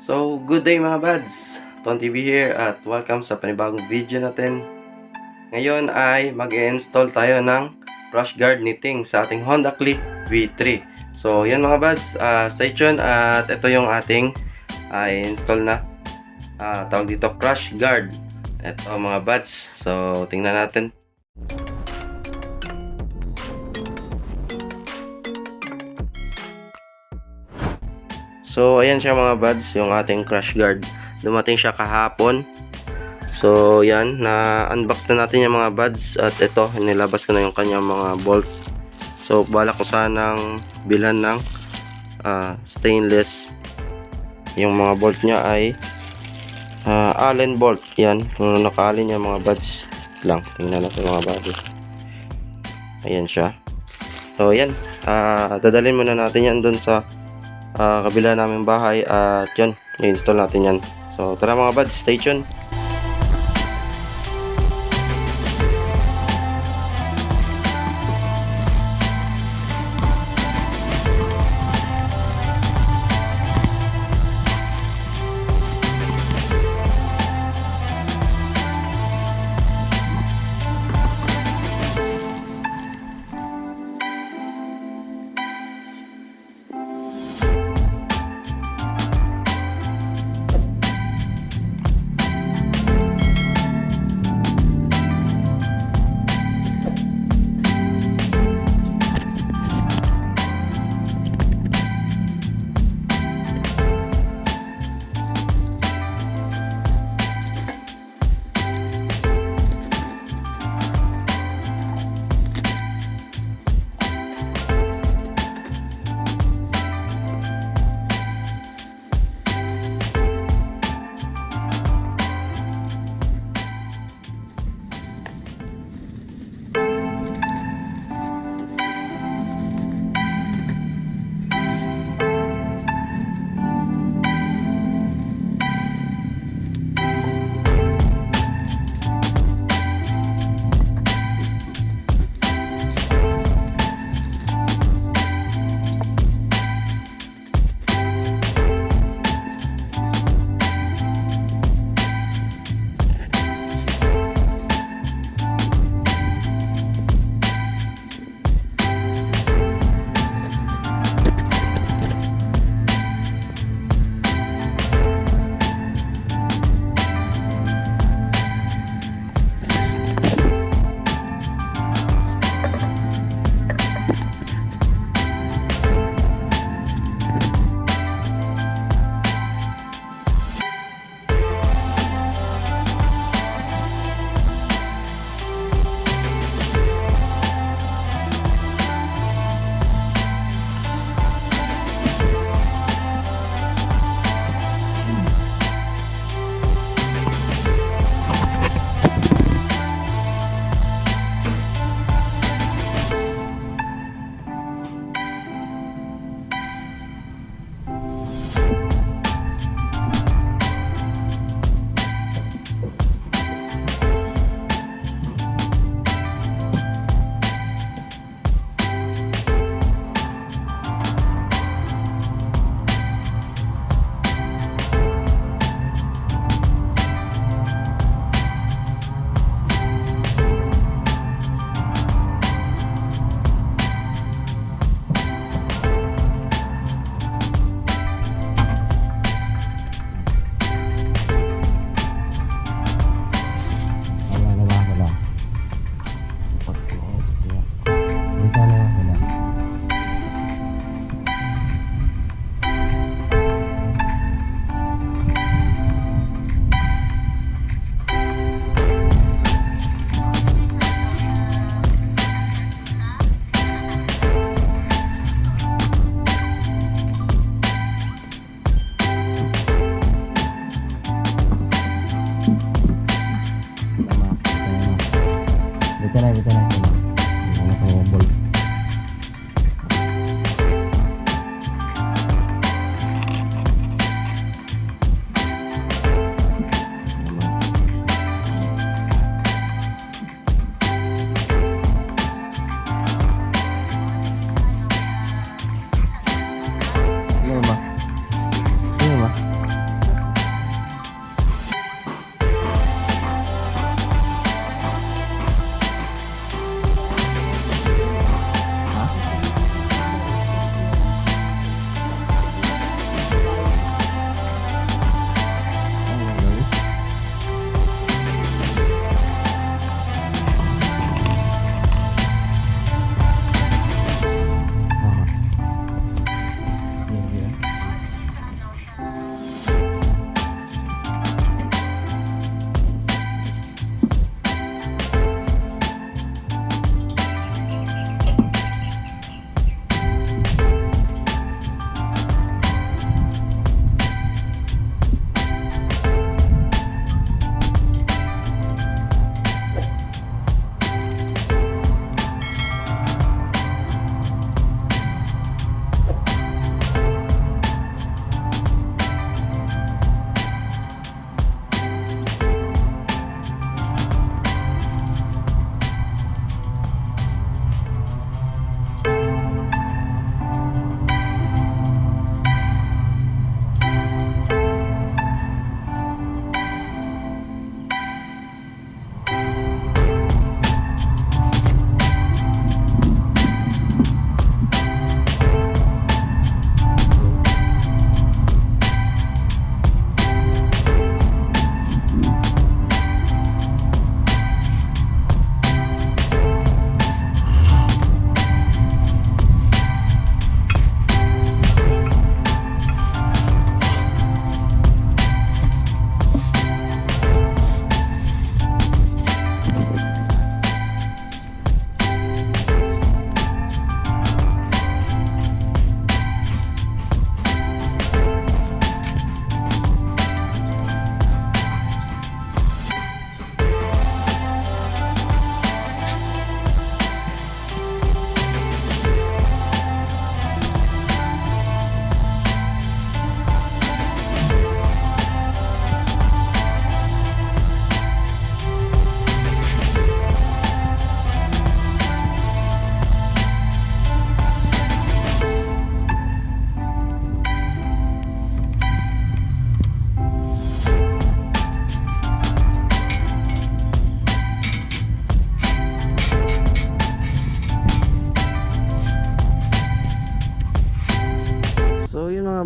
So, good day mga buds! Ton TV here at welcome sa panibagong video natin. Ngayon ay mag-install tayo ng brush guard knitting sa ating Honda Click V3. So, yan mga buds, ah, stay tuned at ito yung ating ah, install na ah, tawag dito crush guard. Ito mga buds. So, tingnan natin. So, ayan siya mga buds, yung ating crush guard. Dumating siya kahapon. So, yan, na-unbox na natin yung mga buds. At ito, nilabas ko na yung kanyang mga bolt. So, balak ko sanang bilhan ng ah, stainless. Yung mga bolt niya ay ah, Allen bolt. Yan, kung nakaalin niya mga buds lang. Tingnan natin mga buds. Ayan siya. So, yan. ah dadalhin muna natin yan doon sa ah, kabila namin bahay at yun, i-install natin yan. So tara mga buds, stay tuned.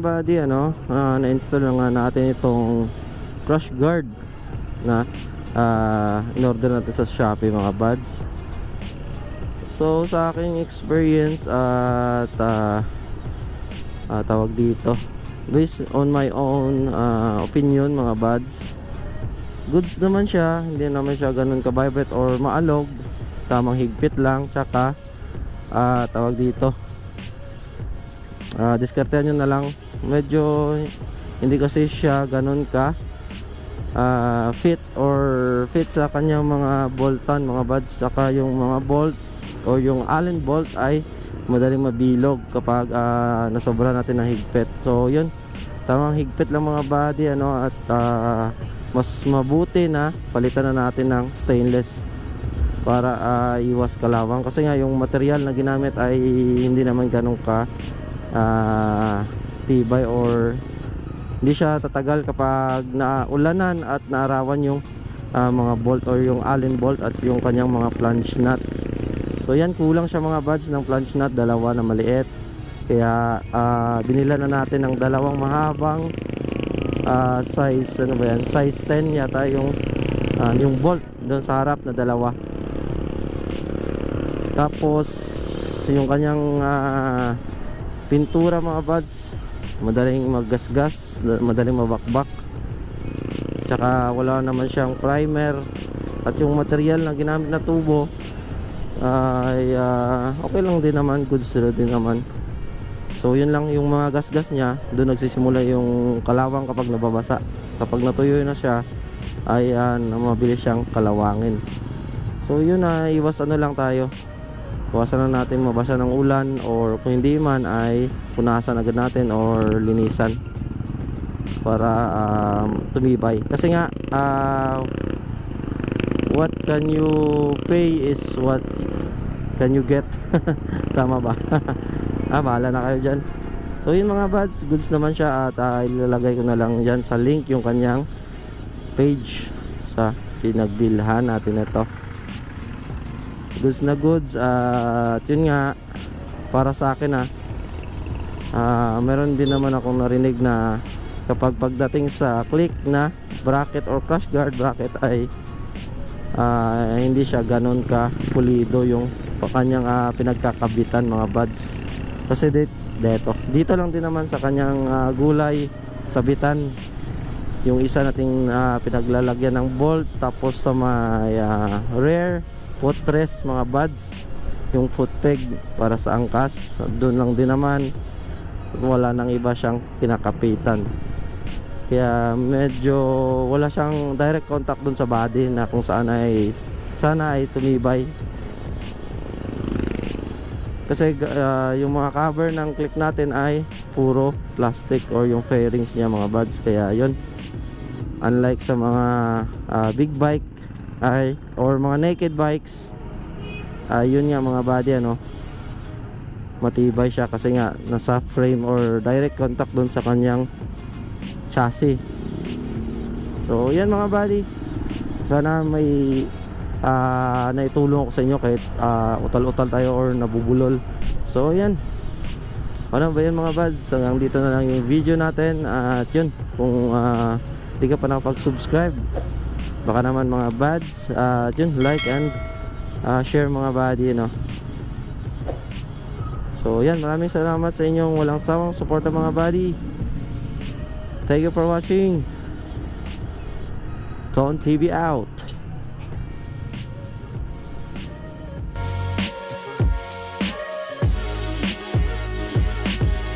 Buddy, ano, ah, na-install na nga natin itong crush guard na ah, in-order natin sa Shopee mga buds. So sa aking experience at ah, ah, tawag dito, based on my own ah, opinion mga buds, goods naman siya, hindi naman siya ganun ka-vibrate or maalog, tamang higpit lang, tsaka ah, tawag dito, Ah, diskartehan nyo na lang. Medyo hindi kasi siya ganun ka ah, fit or fit sa kanyang mga boltan, mga buds, saka yung mga bolt o yung allen bolt ay madaling mabilog kapag ah, nasobra natin ng higpit. So, yun. Tamang higpit lang mga body ano at ah, mas mabuti na palitan na natin ng stainless para ah, iwas kalawang kasi nga yung material na ginamit ay hindi naman ganun ka ah, tibay or hindi siya tatagal kapag naulanan at naarawan yung ah, mga bolt or yung allen bolt at yung kanyang mga plunge nut. So yan kulang siya mga buds ng plunge nut dalawa na maliit. Kaya ah, binila na natin ng dalawang mahabang ah, size ano ba yan? Size 10 yata yung ah, yung bolt doon sa harap na dalawa. Tapos yung kanyang ah, pintura mga buds. Madaling maggasgas madaling mabakbak. Tsaka wala naman siyang primer. At yung material na ginamit na tubo ay ah, okay lang din naman. Goods na din naman. So yun lang yung mga gasgas niya. Doon nagsisimula yung kalawang kapag nababasa. Kapag natuyo na siya ay ah, mabilis siyang kalawangin. So yun na iwas ano lang tayo Iwasan na natin mabasa ng ulan or kung hindi man ay punasan agad natin or linisan para um, tumibay. Kasi nga uh, what can you pay is what can you get. Tama ba? ah, bahala na kayo dyan. So yun mga buds, goods naman siya at uh, ilalagay ko na lang dyan sa link yung kanyang page sa pinagbilhan natin ito goods na goods at yun nga para sa akin ah ah, meron din naman akong narinig na kapag pagdating sa click na bracket or crash guard bracket ay ah, hindi siya ganun ka pulido yung kanyang ah, pinagkakabitan mga buds. Kasi dito, dito dito lang din naman sa kanyang ah, gulay sabitan yung isa nating ah, pinaglalagyan ng bolt tapos sa may ah, rear footrest mga buds. Yung foot peg para sa angkas. Doon lang din naman. Wala nang iba siyang kinakapitan. Kaya medyo wala siyang direct contact doon sa body na kung saan ay sana ay tumibay. Kasi ah, yung mga cover ng click natin ay puro plastic or yung fairings niya mga buds. Kaya yun unlike sa mga ah, big bike ay or mga naked bikes. Ay yun nga mga body ano matibay siya kasi nga nasa frame or direct contact dun sa kanyang chassis. So yan mga body. Sana may ah, naitulong ako sa inyo kahit ah, utal-utal tayo or nabubulol. So yan ano ba yun mga buds hanggang dito na lang yung video natin. At yun kung ah, di ka pa nakapag-subscribe baka naman mga buds at yun like and ah, share mga buddy no? So yan maraming salamat sa inyong walang sawang suporta mga buddy thank you for watching. Ton TV out